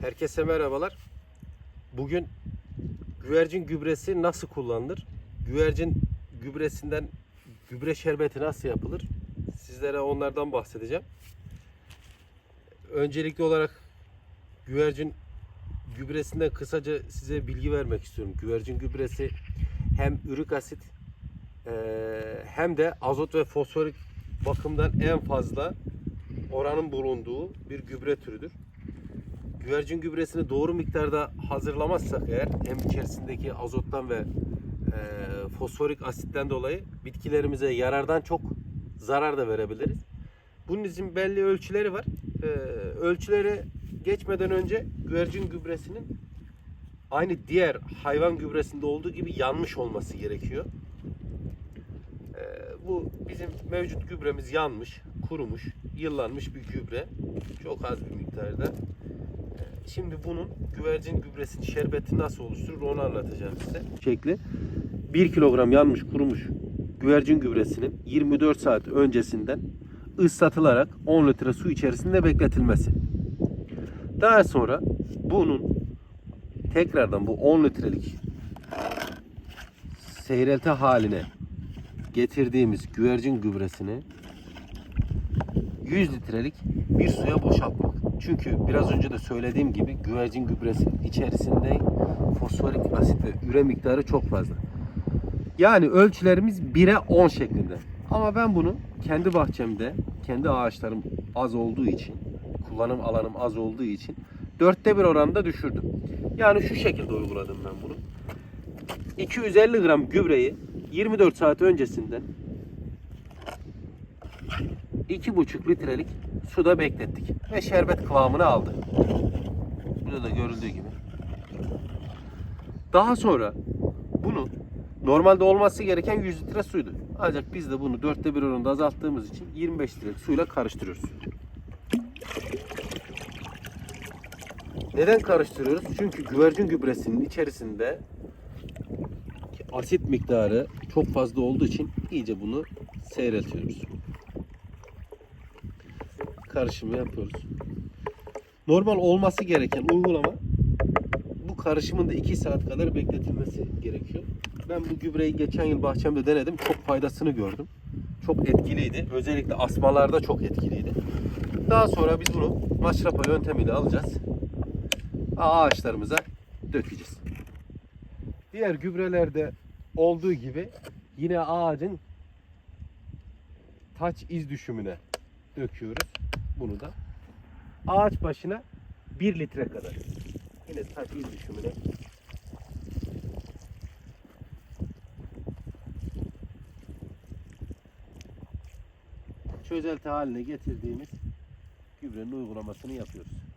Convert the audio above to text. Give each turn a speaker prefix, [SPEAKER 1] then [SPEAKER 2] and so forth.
[SPEAKER 1] Herkese merhabalar. Bugün güvercin gübresi nasıl kullanılır? Güvercin gübresinden gübre şerbeti nasıl yapılır? Sizlere onlardan bahsedeceğim. Öncelikli olarak güvercin gübresinden kısaca size bilgi vermek istiyorum. Güvercin gübresi hem ürik asit eee, hem de azot ve fosforik bakımdan en fazla oranın bulunduğu bir gübre türüdür. Güvercin gübresini doğru miktarda hazırlamazsak eğer hem içerisindeki azottan ve e, fosforik asitten dolayı bitkilerimize yarardan çok zarar da verebiliriz. Bunun için belli ölçüleri var. E, ölçüleri geçmeden önce güvercin gübresinin aynı diğer hayvan gübresinde olduğu gibi yanmış olması gerekiyor. E, bu bizim mevcut gübremiz yanmış, kurumuş, yıllanmış bir gübre. Çok az bir miktarda. Şimdi bunun güvercin gübresinin şerbeti nasıl oluşturur onu anlatacağım size. Şekli 1 kilogram yanmış kurumuş güvercin gübresinin 24 saat öncesinden ıslatılarak 10 litre su içerisinde bekletilmesi. Daha sonra bunun tekrardan bu 10 litrelik seyrelti haline getirdiğimiz güvercin gübresini 100 litrelik bir suya boşaltmak. Çünkü biraz önce de söylediğim gibi güvercin gübresinin içerisinde fosforik asit ve üre miktarı çok fazla. Yani ölçülerimiz 1'e 10 şeklinde. Ama ben bunu kendi bahçemde, kendi ağaçlarım az olduğu için, kullanım alanım az olduğu için dörtte bir oranda düşürdüm. Yani şu şekilde uyguladım ben bunu. 250 gram gübreyi 24 saat öncesinden 2,5 litrelik suda beklettik ve şerbet kıvamını aldı. Burada da görüldüğü gibi. Daha sonra bunu normalde olması gereken 100 litre suydu. Ancak biz de bunu dörtte bir oranında azalttığımız için 25 litrelik suyla karıştırıyoruz. Neden karıştırıyoruz? Çünkü güvercin gübresinin içerisinde asit miktarı çok fazla olduğu için iyice bunu seyreltiyoruz karışımı yapıyoruz. Normal olması gereken uygulama bu karışımın da 2 saat kadar bekletilmesi gerekiyor. Ben bu gübreyi geçen yıl bahçemde denedim. Çok faydasını gördüm. Çok etkiliydi. Özellikle asmalarda çok etkiliydi. Daha sonra biz bunu maşrapa yöntemiyle alacağız. Ağaçlarımıza dökeceğiz. Diğer gübrelerde olduğu gibi yine ağacın taç iz düşümüne döküyoruz bunu da. Ağaç başına 1 litre kadar. Yine taş iz düşümüne. Çözelti haline getirdiğimiz gübrenin uygulamasını yapıyoruz.